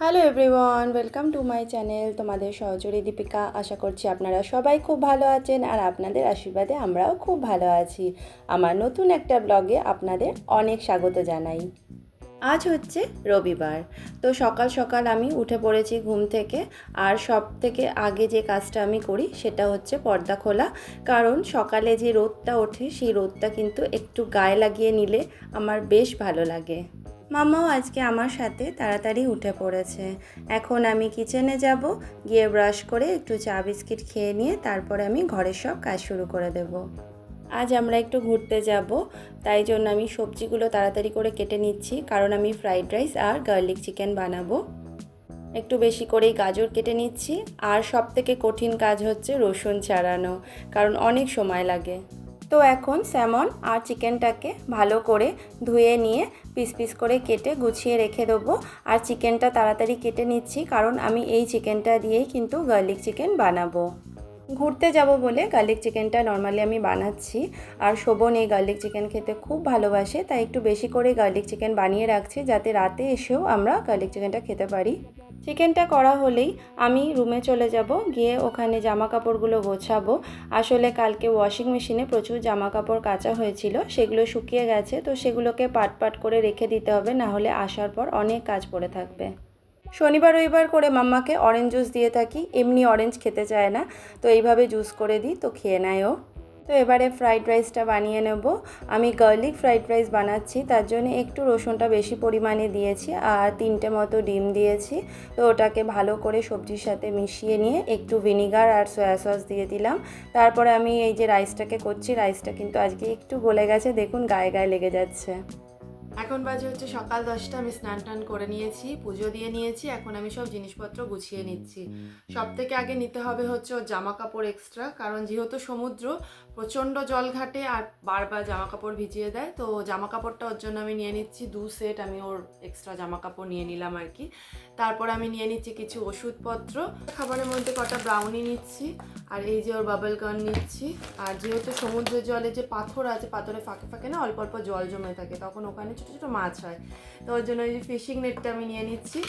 Hello everyone welcome to my channel তোমাদের সহচরী দীপিকা। আশা করছি আপনারা সবাই খুব ভালো আছেন আর আপনাদের আশীর্বাদে আমরাও খুব ভালো আছি। আমার নতুন একটা ব্লগে আপনাদের অনেক স্বাগত জানাই। আজ হচ্ছে রবিবার, তো সকাল সকাল আমি উঠে পড়েছি ঘুম থেকে আর সব থেকে আগে যে কাজটা আমি করি সেটা হচ্ছে পর্দা খোলা। কারণ সকালে যে রোদটা ওঠে সেই রোদটা কিন্তু একটু গায়ে লাগিয়ে নিলে আমার বেশ ভালো লাগে। মামাও আজকে আমার সাথে তাড়াতাড়ি উঠে পড়েছে। এখন আমি কিচেনে যাব, গিয়ে ব্রাশ করে একটু চা বিস্কিট খেয়ে নিয়ে তারপরে আমি ঘরের সব কাজ শুরু করে দেব। আজ আমরা একটু ঘুরতে যাব, তাই জন্য আমি সবজিগুলো তাড়াতাড়ি করে কেটে নিচ্ছি, কারণ আমি ফ্রাইড রাইস আর গার্লিক চিকেন বানাবো। একটু বেশি করেই গাজর কেটে নিচ্ছি, আর সব থেকে কঠিন কাজ হচ্ছে রসুন ছাড়ানো, কারণ অনেক সময় লাগে। তো এখন স্যামন আর চিকেনটাকে ভালো করে ধুয়ে নিয়ে পিস পিস করে কেটে গুছিয়ে রেখে দেবো। আর চিকেনটা তাড়াতাড়ি কেটে নিচ্ছি, কারণ আমি এই চিকেনটা দিয়েই কিন্তু গার্লিক চিকেন বানাবো। ঘুরতে যাব বলে গার্লিক চিকেনটা নর্মালি আমি বানাচ্ছি। আর শোভন এই গার্লিক চিকেন খেতে খুব ভালোবাসে, তাই একটু বেশি করে গার্লিক চিকেন বানিয়ে রাখছি, যাতে রাতে এসেও আমরা গার্লিক চিকেনটা খেতে পারি। চিকেনটা করা হলেই আমি রুমে চলে যাব, গিয়ে ওখানে জামা কাপড়গুলো গোছাবো। আসলে কালকে ওয়াশিং মেশিনে প্রচুর জামা কাপড় কাচা হয়েছিল, সেগুলো শুকিয়ে গেছে, তো সেগুলোকে পাট পাট করে রেখে দিতে হবে, না হলে আসার পর অনেক কাজ পড়ে থাকবে। শনিবার রবিবার করে মাম্মাকে অরেঞ্জ জুস দিয়ে থাকি, এমনি অরেঞ্জ খেতে চায় না, তো এইভাবে জুস করে দিই, তো খেয়ে নেয় ও। তো এবারে ফ্রাইড রাইসটা বানিয়ে নেব। আমি গার্লিক ফ্রাইড রাইস বানাচ্ছি, তার জন্য একটু রসুনটা বেশি পরিমাণে দিয়েছি আর তিনটে মতো ডিম দিয়েছি। তো ওটাকে ভালো করে সবজির সাথে মিশিয়ে নিয়ে একটু ভিনিগার আর সয়া সস দিয়ে দিলাম। তারপরে আমি এই যে রাইসটাকে করছি রাইসটা কিন্তু আজকে একটু গলে গেছে, দেখুন গায়ে গায়ে লেগে যাচ্ছে। এখন বাজে হচ্ছে সকাল দশটা, আমি স্নান টান করে নিয়েছি, পুজো দিয়ে নিয়েছি, এখন আমি সব জিনিসপত্র গুছিয়ে নিচ্ছি। সব থেকে আগে নিতে হবে হচ্ছে ওর জামা কাপড় এক্সট্রা কারণ যেহেতু সমুদ্র, প্রচণ্ড জল ঘাটে আর বারবার জামা কাপড় ভিজিয়ে দেয়, তো জামা কাপড়টা ওর জন্য আমি নিয়ে নিচ্ছি, দু সেট আমি ওর এক্সট্রা জামা কাপড় নিয়ে নিলাম আর কি। তারপর আমি নিয়ে নিচ্ছি কিছু ওষুধপত্র, খাবারের মধ্যে কটা ব্রাউনি নিচ্ছি, আর এই যে ওর বাবল গান নিচ্ছি, আর যেহেতু সমুদ্রের জলে যে পাথর আছে, পাথরে ফাঁকে ফাঁকে না, অল্প অল্প জল জমে থাকে, তখন ওখানে ছোটো ছোটো মাছ হয়। তো ওর জন্য ওই যে ফিশিং নেটটা আমি নিয়ে নিচ্ছি।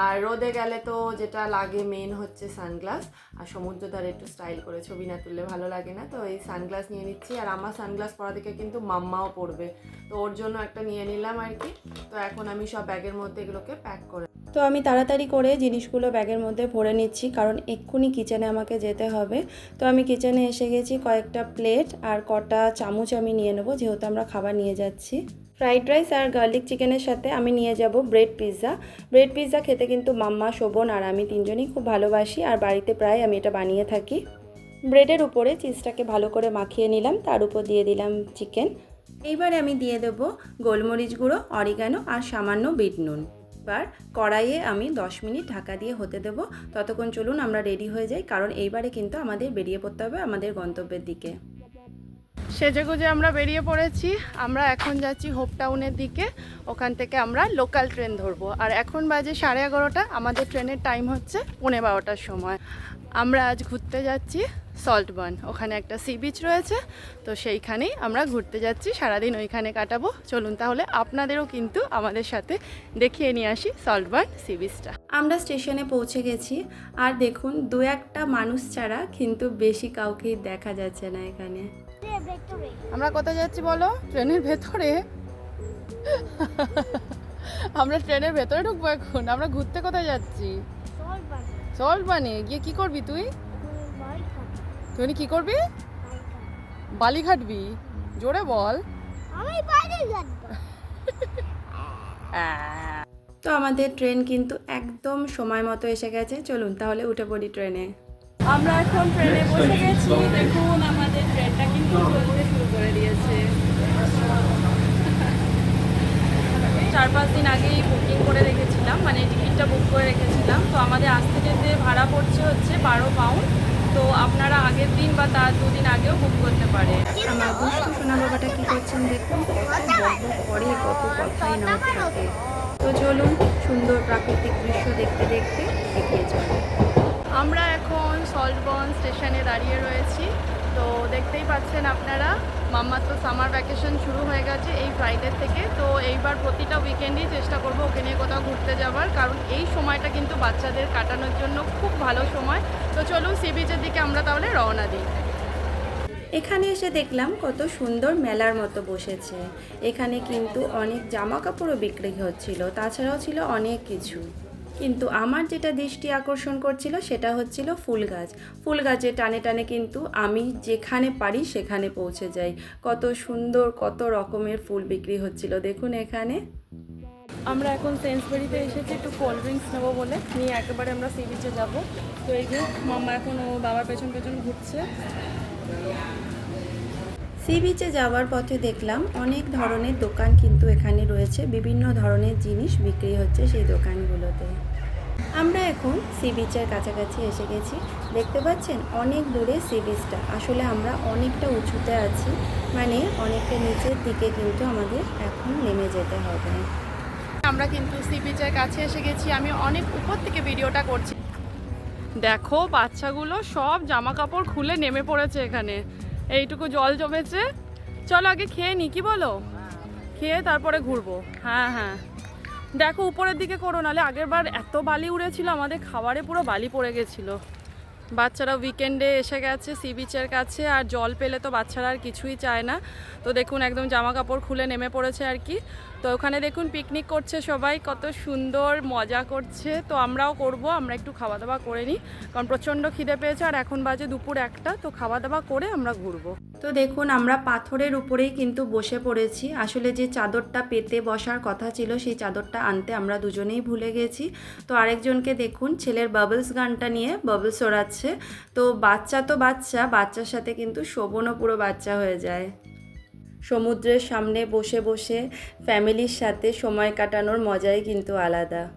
আর রোদে গেলে তো যেটা লাগে মেন হচ্ছে সানগ্লাস আর সমুদ্র ধারে একটু স্টাইল করে ছবি না তুললে ভালো লাগে না। তো এই সানগ্লাস নিয়ে নিচ্ছি। আর আমার সানগ্লাস পরা দেখে কিন্তু মাম্মাও পড়বে তো ওর জন্য একটা নিয়ে নিলাম আর কি। তো এখন আমি সব ব্যাগের মধ্যে এগুলোকে প্যাক করে তো আমি তাড়াতাড়ি করে জিনিসগুলো ব্যাগের মধ্যে ভরে নিচ্ছি। কারণ এক্ষুনি কিচেনে আমাকে যেতে হবে। তো আমি কিচেনে এসে গেছি কয়েকটা প্লেট আর কটা চামচ আমি নিয়ে নেব। যেহেতু আমরা খাবার নিয়ে যাচ্ছি। ফ্রাইড রাইস আর গার্লিক চিকেনের সাথে আমি নিয়ে যাব ব্রেড পিৎজা। ব্রেড পিৎজা খেতে কিন্তু মাম্মা, শোভন আর আমি তিনজনই খুব ভালোবাসি আর বাড়িতে প্রায় আমি এটা বানিয়ে থাকি। ব্রেডের উপরে চিজটাকে ভালো করে মাখিয়ে নিলাম, তার উপর দিয়ে দিলাম চিকেন। এইবারে আমি দিয়ে দেব গোলমরিচ গুঁড়ো, অরিগানো আর সামান্য বিট নুন। এবার কড়াইয়ে আমি 10 মিনিট ঢাকা দিয়ে হতে দেব। ততক্ষণ চলুন আমরা রেডি হয়ে যাই, কারণ এইবারে কিন্তু আমাদের বেরিয়ে পড়তে হবে আমাদের গন্তব্যের দিকে। সেজে গুজে আমরা বেরিয়ে পড়েছি। আমরা এখন যাচ্ছি হোপ টাউনের দিকে। ওখান থেকে আমরা লোকাল ট্রেন ধরবো। আর এখন বাজে সাড়ে এগারোটা। আমাদের ট্রেনের টাইম হচ্ছে পৌনে বারোটার সময়। আমরা আজ ঘুরতে যাচ্ছি সল্ট বান ওখানে একটা সি বিচ রয়েছে। তো সেইখানেই আমরা ঘুরতে যাচ্ছি। সারাদিন ওইখানে কাটাবো। চলুন তাহলে আপনাদেরও কিন্তু আমাদের সাথে দেখিয়ে নিয়ে আসি সল্ট বান সি বিচটা আমরা স্টেশনে পৌঁছে গেছি। আর দেখুন, দু একটা মানুষ ছাড়া কিন্তু বেশি কাউকেই দেখা যাচ্ছে না এখানে। আমরা কোথায় যাচ্ছি বলো? ট্রেনের ভেতরে। আমরা ট্রেনের ভেতরে ঢুকবো এখন। আমরা ঘুরতে কোথায় যাচ্ছি? সল্ট বানে গিয়ে কি করবি তুই? তুই কি করবি? বালি ঘাটবি? জোরে বল। আমি বাইরে তো আমাদের ট্রেন কিন্তু একদম সময় মতো এসে গেছে। চলুন তাহলে উঠে পড়ি ট্রেনে। আমরা এখন ট্রেনে বসে গেছি, দেখুন আমাদের ট্রেনটা কিন্তু চলতে শুরু করে দিয়েছে। চার পাঁচ দিন আগেই বুকিং করে রেখেছিলাম মানে টিকিটটা বুক করে রেখেছিলাম। তো আমাদের আসতে যেতে ভাড়া পড়ছে হচ্ছে বারো পাউন্ড তো আপনারা আগের দিন বা তার দুদিন আগেও বুক করতে পারে আমার দুষ্টু সোনা বাবাটা কি করছেন দেখুন গল্প কত কথাই না থাকে। তো চলুন সুন্দর প্রাকৃতিক দৃশ্য দেখতে দেখতে এগিয়ে চলুন আমরা এখন সল্টবন স্টেশনে দাঁড়িয়ে রয়েছি। তো দেখতেই পাচ্ছেন আপনারা মাম্মার তো সামার ভ্যাকেশন শুরু হয়ে গেছে এই ফ্রাইডে থেকে। তো এইবার প্রতিটা উইকেন্ডেই চেষ্টা করব ওকে নিয়ে কোথাও ঘুরতে যাওয়ার, কারণ এই সময়টা কিন্তু বাচ্চাদের কাটানোর জন্য খুব ভালো সময়। তো চলুন সি বিচের দিকে আমরা তাহলে রওনা দিই। এখানে এসে দেখলাম কত সুন্দর মেলার মতো বসেছে। এখানে কিন্তু অনেক জামা কাপড়ও বিক্রি হচ্ছিল, তাছাড়াও ছিল অনেক কিছু। কিন্তু আমার যেটা দৃষ্টি আকর্ষণ করছিল সেটা হচ্ছিল ফুল গাছ। ফুল গাছে টানে টানে কিন্তু আমি যেখানে পারি সেখানে পৌঁছে যাই। কত সুন্দর কত রকমের ফুল বিক্রি হচ্ছিল। দেখুন এখানে। আমরা এখন সেন্সবেরিতে এসেছি একটু কোল্ড ড্রিঙ্কস নেব বলে। নিয়ে একেবারে আমরা সি বিচে যাব। তো এই যে মাম্মা এখন ও বাবার পেছন পেছন ঘুরছে। সি বিচে যাওয়ার পথে দেখলাম অনেক ধরনের দোকান কিন্তু এখানে রয়েছে। বিভিন্ন ধরনের জিনিস বিক্রি হচ্ছে সেই দোকানগুলোতে। আমরা এখন সি বিচের কাছাকাছি এসে গেছি। দেখতে পাচ্ছেন অনেক দূরে সি বিচটা। আসলে আমরা অনেকটা উঁচুতে আছি মানে অনেকটা নিচের দিকে কিন্তু আমাদের এখন নেমে যেতে হবে। আমরা কিন্তু সি বিচের কাছে এসে গেছি। আমি অনেক উপর থেকে ভিডিওটা করছি। দেখো, বাচ্চাগুলো সব জামা কাপড় খুলে নেমে পড়েছে এখানে। এইটুকু জল জমেছে। চলো আগে খেয়ে নি, কি বলো? খেয়ে তারপরে ঘুরবো। হ্যাঁ হ্যাঁ। দেখো, উপরের দিকে করো, নাহলে আগের বার এত বালি উড়েছিল, আমাদের খাবারে পুরো বালি পড়ে গেছিল। বাচ্চারা উইকেন্ডে এসে গেছে সি বিচের কাছে, আর জল পেলে তো বাচ্চারা আর কিছুই চায় না। তো দেখুন, একদম জামা কাপড় খুলে নেমে পড়েছে আর কি। তো ওখানে দেখুন পিকনিক করছে সবাই, কত সুন্দর মজা করছে। তো আমরাও করব, আমরা একটু খাওয়া দাওয়া করে নিই, কারণ প্রচণ্ড খিদে পেয়েছে আর এখন বাজে দুপুর একটা, তো খাওয়া দাওয়া করে আমরা ঘুরবো। তো দেখুন, আমরা পাথরের উপরেই কিন্তু বসে পড়েছি। আসলে যে চাদরটা পেতে বসার কথা ছিল, সেই চাদরটা আনতে আমরা দুজনেই ভুলে গেছি। তো আরেকজনকে দেখুন, ছেলের বাবলস গানটা নিয়ে বাবলস ওড়াচ্ছে। তো বাচ্চা তো বাচ্চা, বাচ্চার সাথে কিন্তু শোভনও পুরো বাচ্চা হয়ে যায়। সমুদ্রের সামনে বসে বসে ফ্যামিলির সাথে সময় কাটানোর মজাই কিন্তু আলাদা।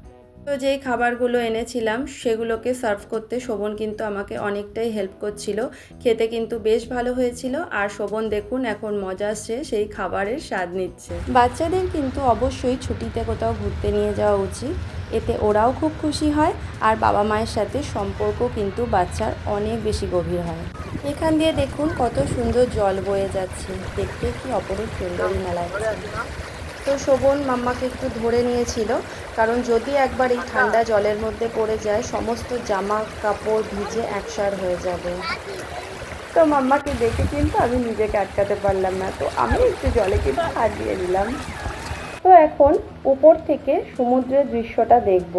তো যেই খাবারগুলো এনেছিলাম, সেগুলোকে সার্ভ করতে শোভন কিন্তু আমাকে অনেকটাই হেল্প করছিল। খেতে কিন্তু বেশ ভালো হয়েছিল। আর শোভন দেখুন, এখন মজা আসছে সেই খাবারের স্বাদ নিচ্ছে। বাচ্চাদের কিন্তু অবশ্যই ছুটিতে কোথাও ঘুরতে নিয়ে যাওয়া উচিত। এতে ওরাও খুব খুশি হয় আর বাবা মায়ের সাথে সম্পর্ক কিন্তু বাচ্চার অনেক বেশি গভীর হয়। এখান দিয়ে দেখুন কত সুন্দর জল বয়ে যাচ্ছে। দেখতে কি অপরূপ সুন্দরী মেলা তো শোভন মাম্মাকে একটু ধরে নিয়েছিল, কারণ যদি একবার এই ঠান্ডা জলের মধ্যে পড়ে যায়, সমস্ত জামা কাপড় ভিজে একসার হয়ে যাবে। তো মাম্মাকে দেখে কিন্তু আমি নিজেকে আটকাতে পারলাম না। তো আমি একটু জলে কিন্তু হাত দিয়ে দিলাম তো এখন উপর থেকে সমুদ্রের দৃশ্যটা দেখব।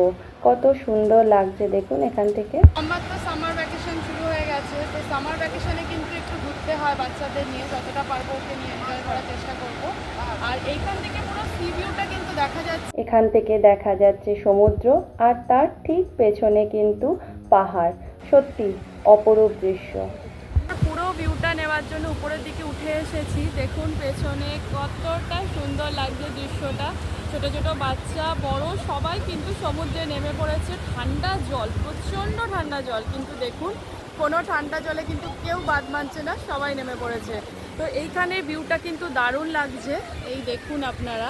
কত সুন্দর লাগছে দেখুন এখান থেকে। আমার তো সামার ভ্যাকেশন শুরু হয়ে গেছে তো সামার ভ্যাকেশনে কিন্তু একটু ঘুরতে হয় বাচ্চাদের নিয়ে যতটা পারব ওকে নিয়ে এনজয় করার চেষ্টা করব। আর এইখান থেকে পুরো সি ভিউটা কিন্তু দেখা যাচ্ছে। এখান থেকে দেখা যাচ্ছে সমুদ্র আর তার ঠিক পেছনে কিন্তু পাহাড়। সত্যি অপরূপ দৃশ্য। পুরো ভিউটা নেওয়ার জন্য উপরের দিকে উঠে এসেছি। দেখুন, পেছনে কতটা সুন্দর লাগছে দৃশ্যটা। ছোট ছোট বাচ্চা, বড়, সবাই কিন্তু সমুদ্রে নেমে পড়েছে। ঠান্ডা জল, প্রচণ্ড ঠান্ডা জল কিন্তু দেখুন। কোনো ঠান্ডা জলে কিন্তু কেউ বাদ মানছে না, সবাই নেমে পড়েছে। তো এইখানে ভিউটা কিন্তু দারুণ লাগছে। এই দেখুন আপনারা।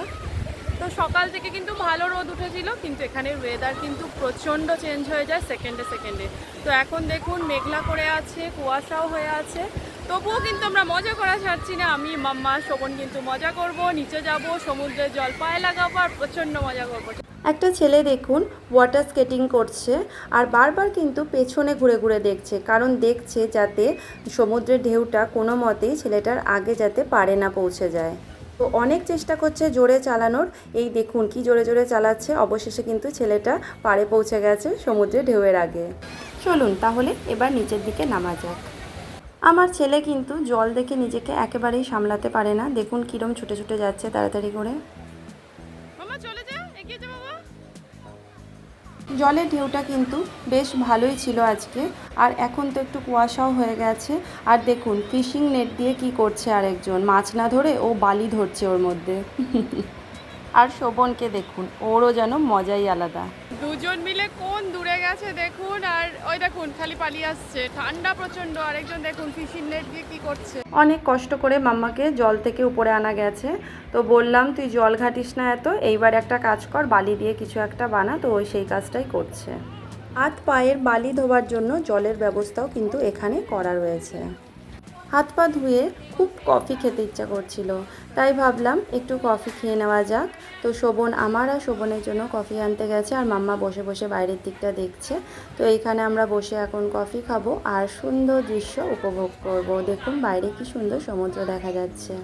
তো সকাল থেকে কিন্তু ভালো রোদ উঠেছিল, কিন্তু এখানে ওয়েদার কিন্তু প্রচণ্ড চেঞ্জ হয়ে যায় সেকেন্ডে সেকেন্ডে তো এখন দেখুন, মেঘলা করে আছে, কুয়াশাও হয়ে আছে। তবুও কিন্তু আমরা মজা করা ছাড়ছি না। আমি, মাম্মা, শোভন কিন্তু মজা করব, নিচে যাব, সমুদ্রের জল পায়ে লাগাবো আর প্রচণ্ড মজা করব। একটা ছেলে দেখুন ওয়াটার স্কেটিং করছে আর বারবার কিন্তু পেছনে ঘুরে ঘুরে দেখছে, কারণ দেখছে যাতে সমুদ্রের ঢেউটা কোনো মতেই ছেলেটার আগে যাতে পারে না পৌঁছে যায়। তো অনেক চেষ্টা করছে জোরে চালানোর। এই দেখুন কি জোরে জোরে চালাচ্ছে। অবশেষে কিন্তু ছেলেটা পাড়ে পৌঁছে গেছে সমুদ্রে ঢেউয়ের আগে। চলুন তাহলে এবার নিচের দিকে নামা যাক। আমার ছেলে কিন্তু জল দেখে নিজেকে একেবারেই সামলাতে পারে না। দেখুন কীরম ছুটে ছুটে যাচ্ছে তাড়াতাড়ি করে। জলের ঢেউটা কিন্তু বেশ ভালোই ছিল আজকে। আর এখন তো একটু কুয়াশাও হয়ে গেছে। আর দেখুন, ফিশিং নেট দিয়ে কি করছে আরেকজন? মাছ না ধরে ও বালি ধরছে ওর মধ্যে। আর শোভনকে দেখুন ওরও যেন মজাই আলাদা। দুজন মিলে কোন দূরে গেছে দেখুন আর ওই দেখুন খালি পালিয়ে আসছে। ঠান্ডা প্রচণ্ড আরেকজন দেখুন ফিশিং নেট দিয়ে কি করছে। অনেক কষ্ট করে মাম্মাকে জল থেকে উপরে আনা গেছে। তো বললাম তুই জল ঘাটিস না এত এইবার একটা কাজ কর বালি দিয়ে কিছু একটা বানা তো ওই সেই কাজটাই করছে। হাত পায়ের বালি ধোবার জন্য জলের ব্যবস্থাও কিন্তু এখানে করা রয়েছে। হাত পা ধুয়ে খুব কফি খেতে ইচ্ছা করছিল। তাই ভাবলাম, একটু কফি খেয়ে নেওয়া যাক। তো শোভন আমার আর শোভনের জন্য কফি আনতে গেছে আর মাম্মা বসে বসে বাইরের দিকটা দেখছে। তো এইখানে আমরা বসে এখন কফি খাব আর সুন্দর দৃশ্য উপভোগ করব। দেখুন বাইরে কি সুন্দর সমুদ্র দেখা যাচ্ছে।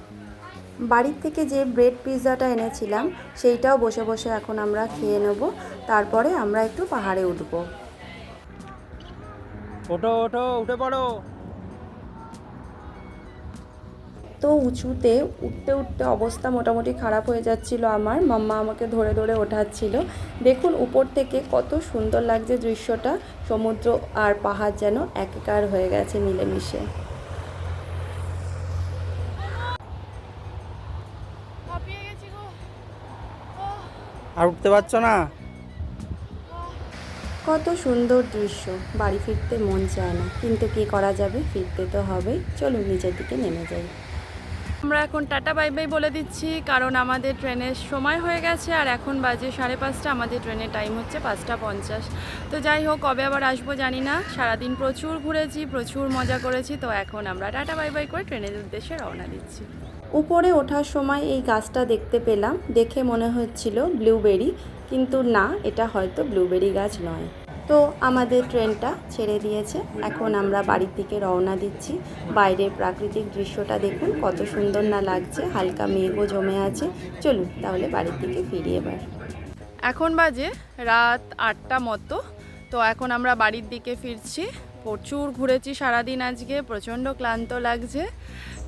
বাড়ির থেকে যে ব্রেড পিৎজাটা এনেছিলাম, সেইটাও বসে বসে এখন আমরা খেয়ে নেব। তারপরে আমরা একটু পাহাড়ে উঠবো। ওঠো ওঠো, উঠে পড়ো। তো উঁচুতে উঠতে উঠতে অবস্থা মোটামুটি খারাপ হয়ে যাচ্ছিল আমার। মাম্মা আমাকে ধরে ধরে ওঠাচ্ছিল। দেখুন উপর থেকে কত সুন্দর লাগছে দৃশ্যটা। সমুদ্র আর পাহাড় যেন একাকার হয়ে গেছে মিলেমিশে। আর উঠতে পারছ না? কত সুন্দর দৃশ্য। বাড়ি ফিরতে মন চায় না। কিন্তু কি করা যাবে? ফিরতে তো হবেই। চলুন নিচের দিকে নেমে যাই। আমরা এখন টাটা, বাই বাই বলে দিচ্ছি, কারণ আমাদের ট্রেনের সময় হয়ে গেছে আর এখন বাজে সাড়ে পাঁচটা, আমাদের ট্রেনের টাইম হচ্ছে পাঁচটা পঞ্চাশ। তো যাই হোক, কবে আবার আসব জানি না, সারাদিন প্রচুর ঘুরেছি, প্রচুর মজা করেছি, তো এখন আমরা টাটা, বাই বাই করে ট্রেনের উদ্দেশ্যে রওনা দিচ্ছি। উপরে ওঠার সময় এই গাছটা দেখতে পেলাম, দেখে মনে হচ্ছিল ব্লুবেরি, কিন্তু না, এটা হয়তো ব্লুবেরি গাছ নয়। তো আমাদের ট্রেনটা ছেড়ে দিয়েছে। এখন আমরা বাড়ির দিকে রওনা দিচ্ছি। বাইরের প্রাকৃতিক দৃশ্যটা দেখুন, কত সুন্দর না লাগছে, হালকা মেঘও জমে আছে। চলুন তাহলে বাড়ির দিকে ফিরি এবার। এখন বাজে রাত আটটা মতো। তো এখন আমরা বাড়ির দিকে ফিরছি। প্রচুর ঘুরেছি সারাদিন আজকে, প্রচণ্ড ক্লান্ত লাগছে।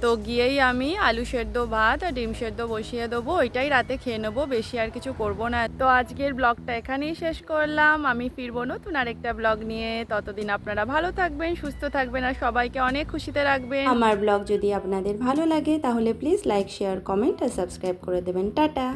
তো গিয়েই আমি আলু সেদ্ধ ভাত আর ডিম সেদ্ধ বসিয়ে দেবো, ওইটাই রাতে খেয়ে নেব, বেশি আর কিছু করব না। তো আজকের ব্লগটা এখানেই শেষ করলাম। আমি ফিরবো নতুন আরেকটা ব্লগ নিয়ে। ততদিন আপনারা ভালো থাকবেন, সুস্থ থাকবেন আর সবাইকে অনেক খুশিতে রাখবেন। আমার ব্লগ যদি আপনাদের ভালো লাগে, তাহলে প্লিজ লাইক শেয়ার কমেন্ট আর সাবস্ক্রাইব করে দেবেন। টাটা!